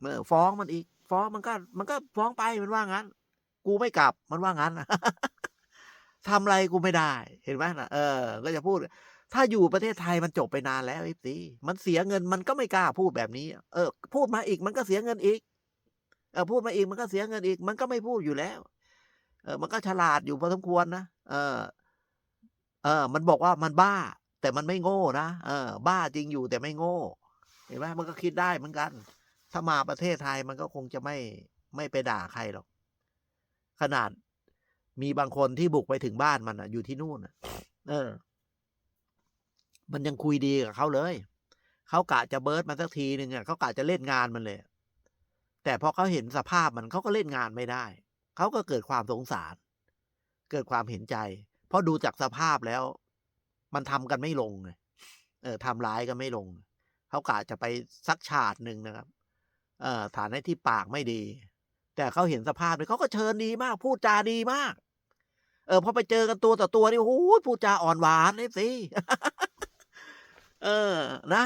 เออฟ้องมันอีก ฟ้องมันก็ มันก็ฟ้องไปมันว่างั้น กูไม่กลับมันว่างั้นทำอะไรกูไม่ได้ เห็นไหมนะเออ ก็จะพูด ถ้าอยู่ประเทศไทยมันจบไปนานแล้วไอ้สิมันเสียเงินมันก็ไม่กล้าพูดแบบนี้ เออ พูดมาอีกมันก็เสียเงินอีก เออ พูดมาอีกมันก็เสียเงินอีก มันก็ไม่พูดอยู่แล้ว เออ มันก็ฉลาดอยู่พอสมควรนะเออ เออ มันบอกว่ามันบ้า แต่มันไม่โง่นะเออ บ้าจริงอยู่แต่ไม่โง่ เห็นไหมมันก็คิดได้เหมือนกัน ถ้ามาประเทศไทยมันก็คงจะไม่ไม่ไปด่าใครหรอก ขนาดมีบางคนที่บุกไปถึงบ้านมันอะ อยู่ที่นู่นอะ เออ มันยังคุยดีกับเขาเลย เขากะจะเบิร์ดมันสักทีหนึ่งอะเขากะจะเล่นงานมันเลย แต่พอเขาเห็นสภาพมันเขาก็เล่นงานไม่ได้ เขาก็เกิดความสงสาร เกิดความเห็นใจ เพราะดูจากสภาพแล้ว มันทำกันไม่ลงไงเออทำร้ายกันไม่ลง เขากะจะไปซักฉาดหนึ่งนะครับ ฐานให้ที่ปากไม่ดี แต่เขาเห็นสภาพเลยเขาก็เชิญดีมาก พูดจาดีมาก เออพอไปเจอกันตัวต่อตัวนี่โอ้โหพูดจาอ่อนหวานเลยสิเออนะ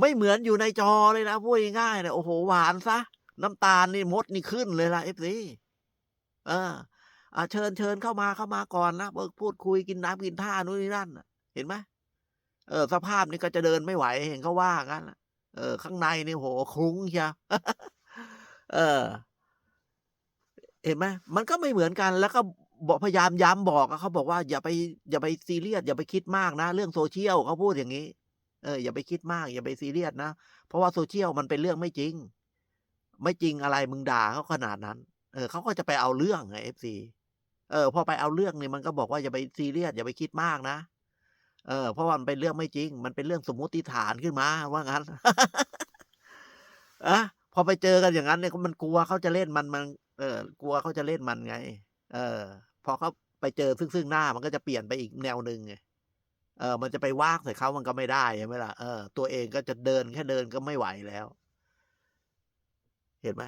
ไม่เหมือนอยู่ในจอเลยนะพูดง่ายๆเลยโอ้โหหวานซะน้ำตาลนี่มดนี่ขึ้นเลยล่ะเอฟซีเอออาเชิญเชิญเข้ามาเข้ามาก่อนนะเบิกพูดคุยกินน้ำกินท่านู่นนี่นั่นเห็นไหมเออ สภาพนี่ก็จะเดินไม่ไหวเห็นเขาว่างั้นน่ะ เออ ข้างในนี่โหคลุ้งเชียวเออ เห็นไหมมันก็ไม่เหมือนกัน แล้วก็บอกพยายามย้ำบอกเขาบอกว่าอย่าไป อย่าไปซีเรียสอย่าไปคิดมากนะเรื่องโซเชียลเขาพูดอย่างนี้ เอออย่าไปคิดมาก อย่าไปซีเรียสนะเพราะว่าโซเชียลมันเป็นเรื่องไม่จริง ไม่จริงอะไรมึงด่าเขาขนาดนั้น เออเขาก็จะไปเอาเรื่องไงเอฟซีเออพอไปเอาเรื่องเนี่ยมันก็บอกว่าอย่าไปซีเรียสอย่าไปคิดมากนะ เออเพราะว่ามันเป็นเรื่องไม่จริง มันเป็นเรื่องสมมุติฐานขึ้นมาว่างั้นอะพอไปเจอกันอย่างนั้นเนี่ยมันกลัวเขาจะเล่นมันมัน เออกลัวเขาจะเล่นมันไง เออ พอเขาไปเจอซึ่งซึ่งหน้ามันก็จะเปลี่ยนไปอีกแนวหนึ่งไงเออ มันจะไปวากใส่เขามันก็ไม่ได้ใช่ไหมล่ะเออตัวเองก็จะเดินแค่เดินก็ไม่ไหวแล้ว เห็นไหม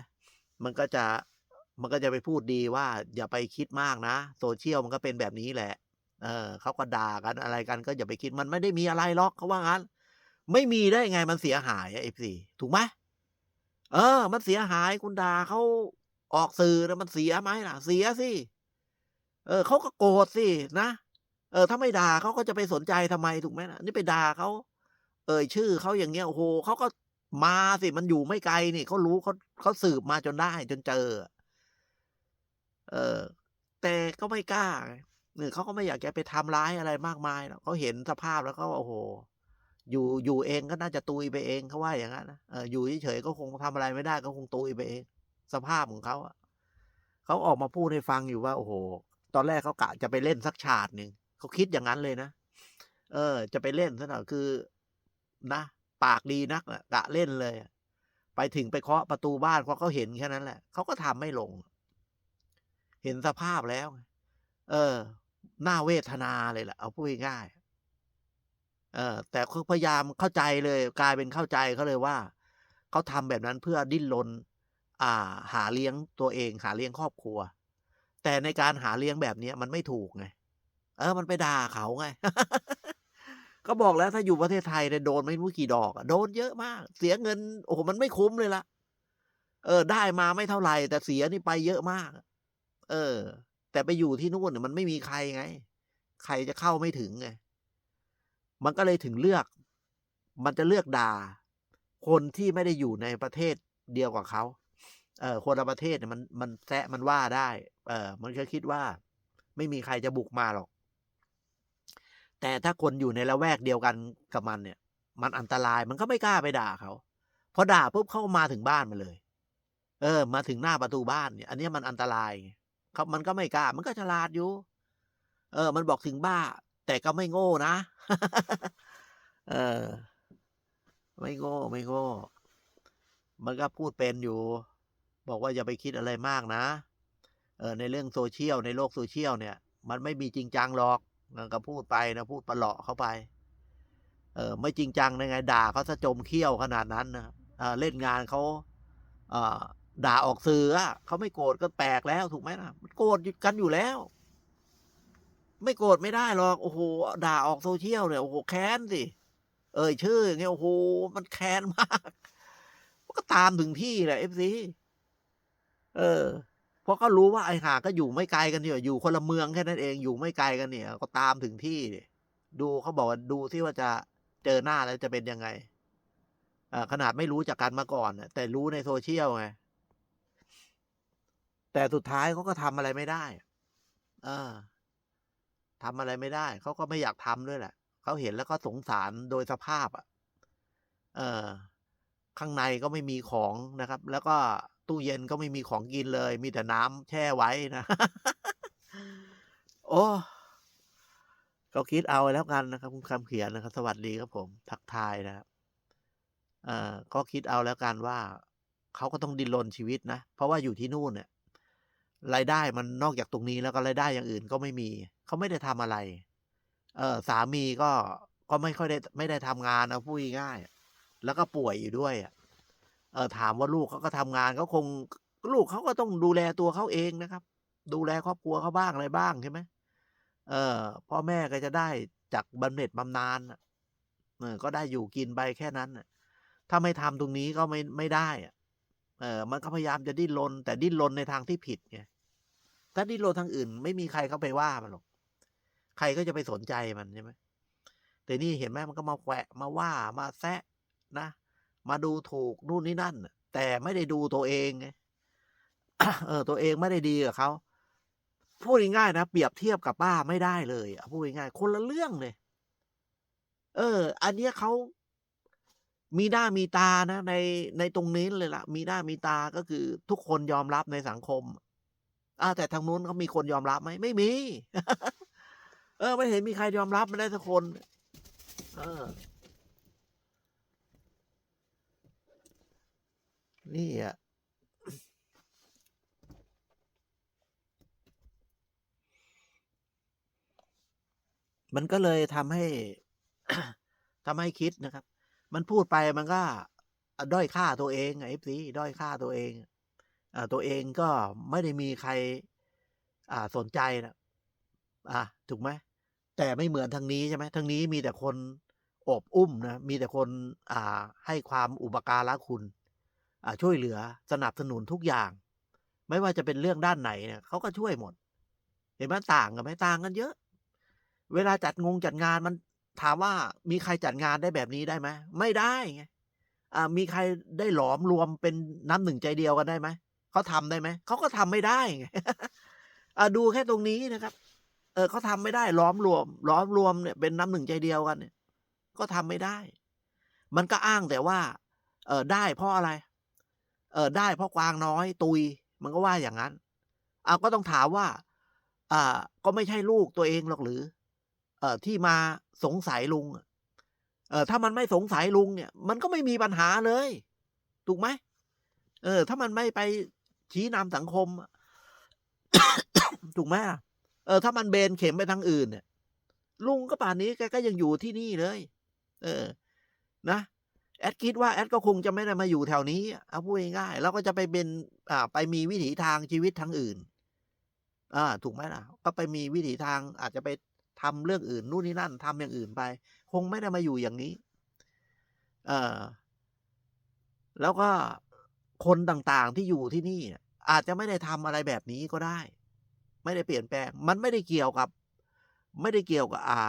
มันก็จะมันก็จะไปพูดดีว่า อย่าไปคิดมากนะโซเชียลมันก็เป็นแบบนี้แหละ เออเขาก็ด่ากันอะไรกันก็อย่าไปคิดมันไม่ได้มีอะไรหรอกเขาว่างั้น ไม่มีได้ไงมันเสียหายเอฟซีถูกไหมเออ มันเสียหายคุณด่าเขาออกสื่อนะมันเสียไหมล่ะ เสียสิเออเขาก็โกรธสินะเออ ถ้าไม่ด่าเขาก็จะไปสนใจทำไมถูกไหมล่ะ นี่ไปด่าเขาเอ่ยชื่อเขาอย่างเงี้ยโอ้โหเขาก็มาสิมันอยู่ไม่ไกลนี่เขารู้เขาเขาสืบมาจนได้จนเจอ เออ แต่ก็ไม่กล้า ไงเออเขาก็ไม่อยากจะไปทำร้ายอะไรมากมายหรอกเขาเห็นสภาพแล้วก็โอ้โห อยู่อยู่เองก็น่าจะตุยไปเองเขาว่าอย่างนั้นนะเอออยู่เฉยๆก็คงทำอะไรไม่ได้ก็คงตุยไปเอง สภาพของเขาอะเขาออกมาพูดให้ฟังอยู่ว่า โอ้โห ตอนแรกเขากะจะไปเล่นสักฉากหนึ่งเขาคิดอย่างนั้นเลยนะเออ จะไปเล่นซะหน่อยคือนะปากดีนักอะกะเล่นเลย ไปถึงไปเคาะประตูบ้านเพราะเขาเห็นแค่นั้นแหละเขาก็ทำไม่ลง เห็นสภาพแล้ว เออ น้าเวทนาเลยแหละเอาพูดง่ายเออแต่เขาพยายามเข้าใจเลยกลายเป็นเข้าใจเขาเลยว่าเขาทำแบบนั้นเพื่อดิ้นรนอ่า หาเลี้ยงตัวเอง หาเลี้ยงครอบครัว แต่ในการหาเลี้ยงแบบเนี้ยมันไม่ถูกไงเออ มันไปด่าเขาไง ก็บอกแล้วถ้าอยู่ประเทศไทยเนี่ยโดนไม่รู้กี่ดอกอะโดนเยอะมาก เสียเงิน โอ้โหมันไม่คุ้มเลยละเออ ได้มาไม่เท่าไหร่แต่เสียนี่ไปเยอะมาก เออ แต่ไปอยู่ที่นู่นเนี่ยมันไม่มีใครไง ใครจะเข้าไม่ถึงไง มันก็เลยถึงเลือก มันจะเลือกด่า คนที่ไม่ได้อยู่ในประเทศเดียวกับเขา เออคนละประเทศเนี่ยมันมันแซะมันว่าได้ เออ มันก็คิดว่า ไม่มีใครจะบุกมาหรอก แต่ถ้าคนอยู่ในละแวกเดียวกันกับมันเนี่ย มันอันตรายมันก็ไม่กล้าไปด่าเขาพอด่าปุ๊บเข้ามาถึงบ้านมาเลย เออ มาถึงหน้าประตูบ้านเนี่ย อันนี้มันอันตราย เขามันก็ไม่กล้า มันก็ฉลาดอยู่ เออ มันบอกถึงบ้า แต่ก็ไม่โง่นะ เออ ไม่โง่ ไม่โง่ มันก็พูดเป็นอยู่ บอกว่าอย่าไปคิดอะไรมากนะ เออ ในเรื่องโซเชียล ในโลกโซเชียลเนี่ย มันไม่มีจริงจังหรอกมันก็พูดไปนะ พูดประหลาะเข้าไป เออ ไม่จริงจังได้ไง ด่าเขาซะจมเขี้ยวขนาดนั้นนะเออเล่นงานเขาเออ ด่าออกสื่อเขาไม่โกรธก็แปลกแล้วถูกไหมล่ะ มันโกรธกันอยู่แล้ว ไม่โกรธไม่ได้หรอกโอ้โหด่าออกโซเชียลเนี่ยโอ้โหแค้นสิเอ่ยชื่ออย่างเงี้ยโอ้โหมันแค้นมากก็ตามถึงที่แหละ FC เออเพราะเขารู้ว่าไอ้ห่าก็อยู่ไม่ไกลกันเนี่ยอยู่คนละเมืองแค่นั้นเองอยู่ไม่ไกลกันเนี่ย ก็ตามถึงที่ดูเขาบอกว่าดูที่ว่าจะเจอหน้าแล้วจะเป็นยังไงอ่าขนาดไม่รู้จักกันมาก่อนแต่รู้ในโซเชียลไง แต่สุดท้ายเขาก็ทำอะไรไม่ได้ เออทำอะไรไม่ได้ เขาก็ไม่อยากทำด้วยแหละ เขาเห็นแล้วก็สงสารโดยสภาพอะ เออ ข้างในก็ไม่มีของนะครับ แล้วก็ตู้เย็นก็ไม่มีของกินเลย มีแต่น้ำแช่ไว้นะ โอ้ก็คิดเอาแล้วกันนะครับคุณคำเขียนนะครับ สวัสดีครับผม ทักทายนะครับเอ่อก็คิดเอาแล้วกันว่าเขาก็ต้องดิ้นรนชีวิตนะ เพราะว่าอยู่ที่นู่นเนี่ย รายได้มันนอกจากตรงนี้แล้วก็รายได้อย่างอื่นก็ไม่มี เขาไม่ได้ทำอะไร เออสามีก็ก็ไม่ค่อยได้ไม่ได้ทำงานเอาพูดง่ายๆแล้วก็ป่วยอยู่ด้วยอะเออถามว่าลูกเขาก็ทำงานเขาคงลูกเขาก็ต้องดูแลตัวเขาเองนะครับ ดูแลครอบครัวเขาบ้างอะไรบ้างใช่ไหมเออพ่อแม่ก็จะได้จากบำเหน็จบำนาญน่ะเออก็ได้อยู่กินไปแค่นั้นน่ะถ้าไม่ทำตรงนี้ก็ไม่ไม่ได้อะ เออมันก็พยายามจะดิ้นรนแต่ดิ้นรนในทางที่ผิดไงถ้าดิ้นรนทางอื่น ไม่มีใครเข้าไปว่ามันหรอกใครก็จะไปสนใจมันใช่ไหมแต่นี่เห็นไหมมันก็มาแขวะมาว่ามาแซะนะ มาดูถูกนู่นนี่นั่น แต่ไม่ได้ดูตัวเองไงเออ ตัวเองไม่ได้ดีกับเขาพูดง่ายๆนะเปรียบเทียบกับป้าไม่ได้เลยอะพูดง่ายๆคนละเรื่องเลย เออ อันนี้เขา มีหน้ามีตานะ ในในตรงนี้เลยล่ะ มีหน้ามีตาก็คือทุกคนยอมรับในสังคมอ่าแต่ทางนู้นเขามีคนยอมรับไหมไม่มี เออ ไม่เห็นมีใครยอมรับไม่ได้สักคน เออ นี่อะมันก็เลยทำให้ทำให้คิดนะครับ มันพูดไปมันก็ด้อยค่าตัวเองไงเอฟซีด้อยค่าตัวเองอ่าตัวเองก็ไม่ได้มีใคร อ่าสนใจนะอะถูกไหมแต่ไม่เหมือนทางนี้ใช่ไหมทางนี้มีแต่คนอบอุ้มนะ มีแต่คนอ่าให้ความอุปการะคุณอ่าช่วยเหลือสนับสนุนทุกอย่าง ไม่ว่าจะเป็นเรื่องด้านไหนเนี่ยเขาก็ช่วยหมด เห็นไหมต่างกันไหมต่างกันเยอะ เวลาจัดงงจัดงานมัน ถามว่ามีใครจัดงานได้แบบนี้ได้ไหมไม่ได้ไงอ่ามีใครได้หลอมรวมเป็นน้ำหนึ่งใจเดียวกันได้ไหมเขาทำได้ไหมเขาก็ทำไม่ได้ไงอ่าดูแค่ตรงนี้นะครับ เออเขาทำไม่ได้ล้อมรวมล้อมรวมเนี่ยเป็นน้ำหนึ่งใจเดียวกันเนี่ย ก็ทำไม่ได้ มันก็อ้างแต่ว่า เออได้เพราะอะไร เออได้เพราะกวางน้อย ตุย มันก็ว่าอย่างนั้นอ่าก็ต้องถามว่า อ่า ก็ไม่ใช่ลูกตัวเองหรอกหรือ เอ่อที่มาสงสัยลุงเออถ้ามันไม่สงสัยลุงเนี่ย มันก็ไม่มีปัญหาเลย ถูกไหมเออ ถ้ามันไม่ไปชี้นำสังคม ถูกไหมเออ ถ้ามันเบนเข็มไปทางอื่นเนี่ยลุงก็ป่านนี้แกก็ยังอยู่ที่นี่เลย เออ นะแอดคิดว่าแอดก็คงจะไม่ได้มาอยู่แถวนี้เอาพูดง่ายๆแล้วก็จะไปเป็นอ่า ไปมีวิถีทางชีวิตทางอื่น อ่า ถูกไหมล่ะ ก็ไปมีวิถีทางอาจจะไป ทำเรื่องอื่นนู่นนี่นั่นทำอย่างอื่นไป คงไม่ได้มาอยู่อย่างนี้ เออแล้วก็คนต่างๆที่อยู่ที่นี่ อาจจะไม่ได้ทำอะไรแบบนี้ก็ได้ ไม่ได้เปลี่ยนแปลง มันไม่ได้เกี่ยวกับ ไม่ได้เกี่ยวกับ อ่า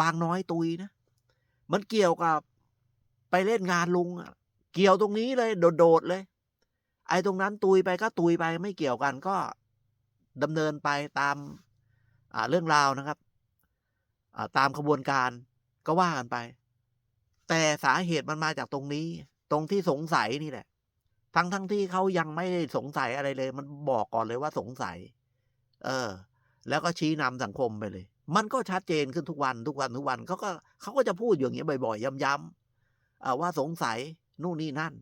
วางน้อยตุยนะ มันเกี่ยวกับไปเล่นงานลุงอะเกี่ยวตรงนี้เลย โดดๆเลย ไอ้ตรงนั้นตุยไปก็ตุยไปไม่เกี่ยวกันก็ดำเนินไปตามอ่าเรื่องราวนะครับ ตามขบวนการก็ว่ากันไป แต่สาเหตุมันมาจากตรงนี้ ตรงที่สงสัยนี่แหละ ทั้งทั้งที่เขายังไม่ได้สงสัยอะไรเลย มันบอกก่อนเลยว่าสงสัย เออ แล้วก็ชี้นำสังคมไปเลย มันก็ชัดเจนขึ้นทุกวันทุกวันทุกวันเขาก็เขาก็จะพูดอย่างเงี้บ่อย ๆย้ำๆว่าสงสัยนู่นนี่นั่น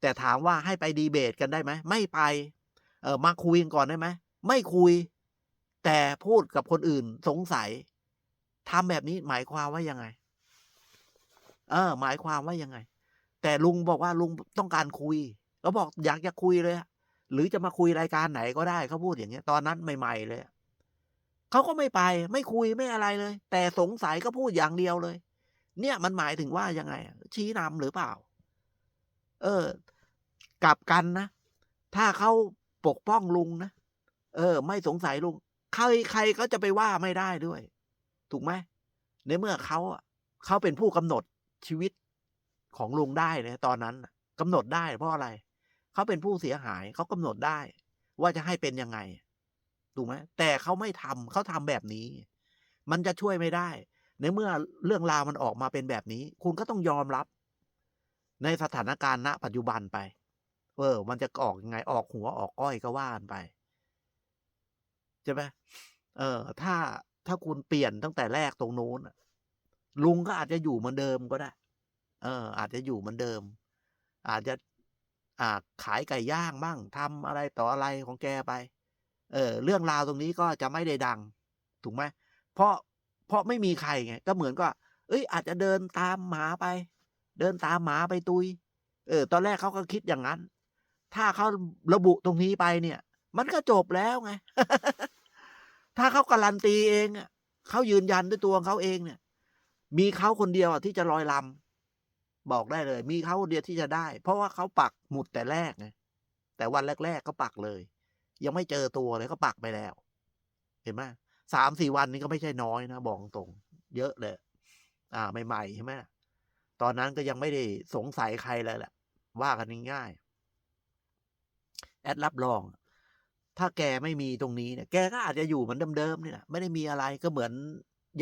แต่ถามว่าให้ไปดีเบตกันได้ไหมไม่ไป เออมาคุยกันก่อนได้ไหมไม่คุย แต่พูดกับคนอื่นสงสัย ทำแบบนี้หมายความว่ายังไง เออ หมายความว่ายังไง แต่ลุงบอกว่าลุงต้องการคุยเขาบอกอยากจะคุยเลยหรือจะมาคุยรายการไหนก็ได้เขาพูดอย่างเงี้ย ตอนนั้นใหม่ ๆ เลยเขาก็ไม่ไป ไม่คุยไม่อะไรเลย แต่สงสัยก็พูดอย่างเดียวเลย เนี่ยมันหมายถึงว่ายังไง ชี้นำหรือเปล่า เออ กลับกันนะถ้าเขาปกป้องลุงนะเออ ไม่สงสัยลุงใครใครก็จะไปว่าไม่ได้ด้วย ถูกไหมในเมื่อเขาเขาเป็นผู้กำหนดชีวิตของลุงได้นะตอนนั้นน่ะกำหนดได้เพราะอะไร เขาเป็นผู้เสียหายเขากำหนดได้ ว่าจะให้เป็นยังไงถูกไหมแต่เขาไม่ทำเขาทำแบบนี้ มันจะช่วยไม่ได้ ในเมื่อเรื่องราวมันออกมาเป็นแบบนี้ คุณก็ต้องยอมรับ ในสถานการณ์ณ ปัจจุบันไป เออ มันจะออกยังไงออกหัวออกก้อยก็ว่านไปใช่ไหมเออ ถ้า ถ้าคุณเปลี่ยนตั้งแต่แรกตรงโน้นลุงก็อาจจะอยู่เหมือนเดิมก็ได้ เออ อาจจะอยู่เหมือนเดิม อาจจะอ่าขายไก่ย่างบ้างทำอะไรต่ออะไรของแกไป เออ เรื่องราวตรงนี้ก็จะไม่ได้ดัง ถูกไหมเพราะเพราะไม่มีใครไงก็เหมือนกับเฮ้ย อาจจะเดินตามหมาไป เดินตามหมาไปตุย เออ ตอนแรกเขาก็คิดอย่างงั้น ถ้าเขาระบุตรงนี้ไปเนี่ย มันก็จบแล้วไง ถ้าเขาการันตีเองเขายืนยันด้วยตัวของเขาเองเนี่ย มีเขาคนเดียวที่จะลอยลำบอกได้เลย มีเขาคนเดียวที่จะได้ เพราะว่าเขาปักหมุดแต่แรกไงแต่วันแรกๆเขาปักเลย ยังไม่เจอตัวเลยเขาปักไปแล้ว เห็นไหม3-4วันนี้ก็ไม่ใช่น้อยนะบอกตรง เยอะเลย อ่าใหม่ๆใช่ไหมตอนนั้นก็ยังไม่ได้สงสัยใครเลยแหละว่ากันง่ายแอดรับรอง ถ้าแกไม่มีตรงนี้เนี่ยแกก็อาจจะอยู่เหมือนเดิมๆนี่แหละไม่ได้มีอะไรก็เหมือน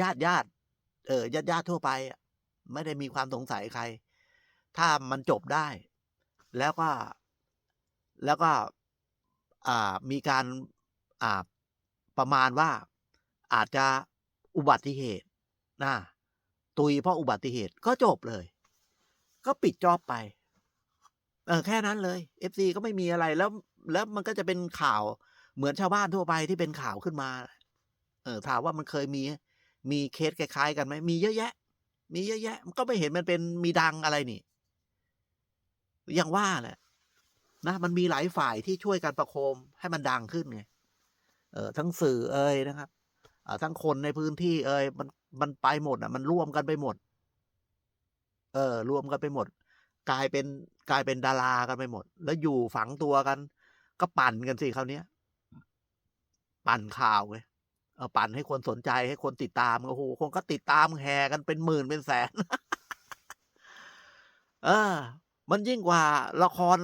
ญาติๆเออญาติๆทั่วไปไม่ได้มีความสงสัยใคร ถ้ามันจบได้ แล้วก็แล้วก็อ่ามีการอ่าประมาณว่าอาจจะอุบัติเหตุอาตุยเพราะอุบัติเหตุก็จบเลย ก็ปิดจอบไป เออแค่นั้นเลย FC ก็ไม่มีอะไรแล้ว แล้วมันก็จะเป็นข่าวเหมือนชาวบ้านทั่วไปที่เป็นข่าวขึ้นมา เออถามว่ามันเคยมี มีเคสคล้ายๆกันไหมมีเยอะแยะ มีเยอะแยะ มันก็ไม่เห็นมันเป็นมีดังอะไรนี่อย่างว่าแหละนะมันมีหลายฝ่ายที่ช่วยกันประโคมให้มันดังขึ้นไงเอ่อทั้งสื่อเอยนะครับเอ่าทั้งคนในพื้นที่เอยมันมันไปหมดอะ มันร่วมกันไปหมด เออ รวมกันไปหมด กลายเป็นกลายเป็นดารากันไปหมด แล้วอยู่ฝังตัวกัน ก็ปั่นกันสิคราวเนี้ย ปั่นข่าวไงเออปั่นให้คนสนใจให้คนติดตามโอ้โฮคนก็ติดตามแห่กันเป็นหมื่นเป็นแสน เออ มันยิ่งกว่าละคร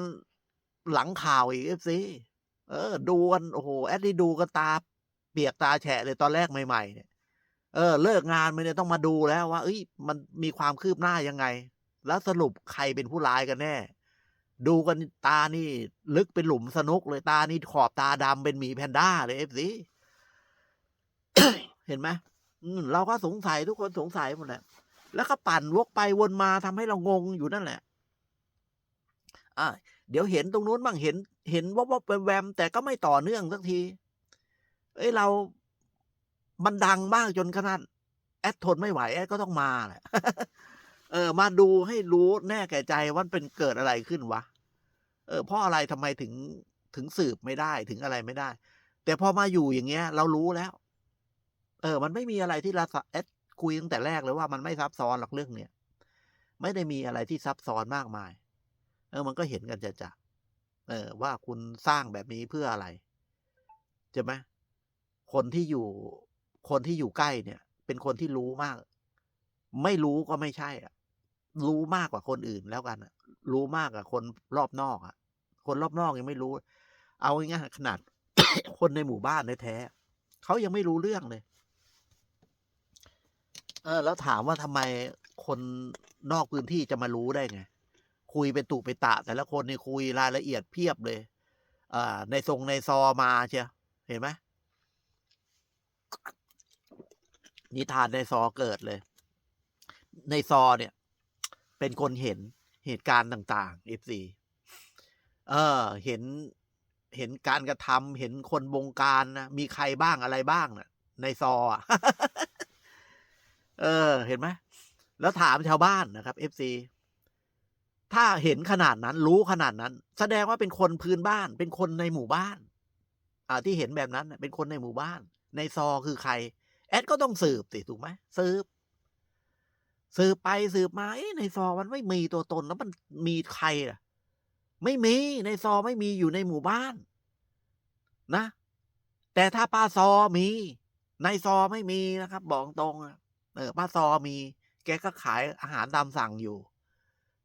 หลังข่าวอีก FC เออ ดูกันโอ้โฮแอดนี่ดูกันตา เปียกตาแฉะเลยตอนแรกใหม่ๆเนี่ยเออ เลิกงานมาเนี่ยต้องมาดูแล้วว่าเฮ้ยมันมีความคืบหน้ายังไง แล้วสรุปใครเป็นผู้ร้ายกันแน่ ดูกันตานี่ ลึกเป็นหลุมสนุกเลยตานี่ขอบตาดำเป็นหมีแพนด้าเลย FC เห็นไหมเราก็สงสัยทุกคนสงสัยหมดแหละแล้วก็ปั่นวกไปวนมาทำให้เรางงอยู่นั่นแหละอาเดี๋ยวเห็นตรงนู้นบ้างเห็น เห็นวับๆแวมแต่ก็ไม่ต่อเนื่องสักทีเฮ้ยเรา มันดังมากจนขนาดแอดทนไม่ไหวแอดก็ต้องมาแหละ เออ มาดูให้รู้แน่แก่ใจว่าเป็นเกิดอะไรขึ้นวะ เออเพราะอะไรทำไมถึงถึงสืบไม่ได้ถึงอะไรไม่ได้ แต่พอมาอยู่อย่างเงี้ย เรารู้แล้ว เออ มันไม่มีอะไรที่เราสแอดคุยตั้งแต่แรกเลยว่ามันไม่ซับซ้อนหรอกเรื่องเนี้ยไม่ได้มีอะไรที่ซับซ้อนมากมาย เออ มันก็เห็นกันจะๆเออ ว่าคุณสร้างแบบนี้เพื่ออะไรใช่ไหมคนที่อยู่ คนที่อยู่ใกล้เนี่ย เป็นคนที่รู้มาก ไม่รู้ก็ไม่ใช่อะ รู้มากกว่าคนอื่นแล้วกันรู้มากกว่าคนรอบนอกอะคนรอบนอกยังไม่รู้ เอาง่ายๆขนาด คนในหมู่บ้านแท้ๆเขายังไม่รู้เรื่องเลย เออ แล้วถามว่าทำไมคนนอกพื้นที่จะมารู้ได้ไง คุยเป็นตุเป็นตะ แต่ละคนนี่คุยรายละเอียดเพียบเลยอ่าในซงในซอมาเชียวเห็นไหมนิทานในซอเกิดเลย ในซอเนี่ย เป็นคนเห็นเหตุการณ์ต่างๆ FC เออ เห็นเห็นการกระทำเห็นคนบงการนะมีใครบ้างอะไรบ้างน่ะ ในซออะเออ เห็นไหมแล้วถามชาวบ้านนะครับ FC ถ้าเห็นขนาดนั้น รู้ขนาดนั้น แสดงว่าเป็นคนพื้นบ้าน เป็นคนในหมู่บ้าน อ่า ที่เห็นแบบนั้นเป็นคนในหมู่บ้าน ในซอคือใคร แอดก็ต้องสืบสิถูกไหมสืบ สืบไปสืบมาเอ๊ะในซอมันไม่มีตัวตนแล้วมันมีใครล่ะ ไม่มีในซอไม่มีอยู่ในหมู่บ้าน นะ แต่ถ้าป้าซอมีในซอไม่มีนะครับ บอกตรงอะเออป้าซอมี แกก็ขายอาหารตามสั่งอยู่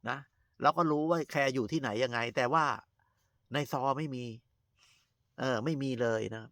นะเราก็รู้ว่าแครอยู่ที่ไหนยังไง แต่ว่าในซอไม่มี เออ ไม่มีเลยนะครับ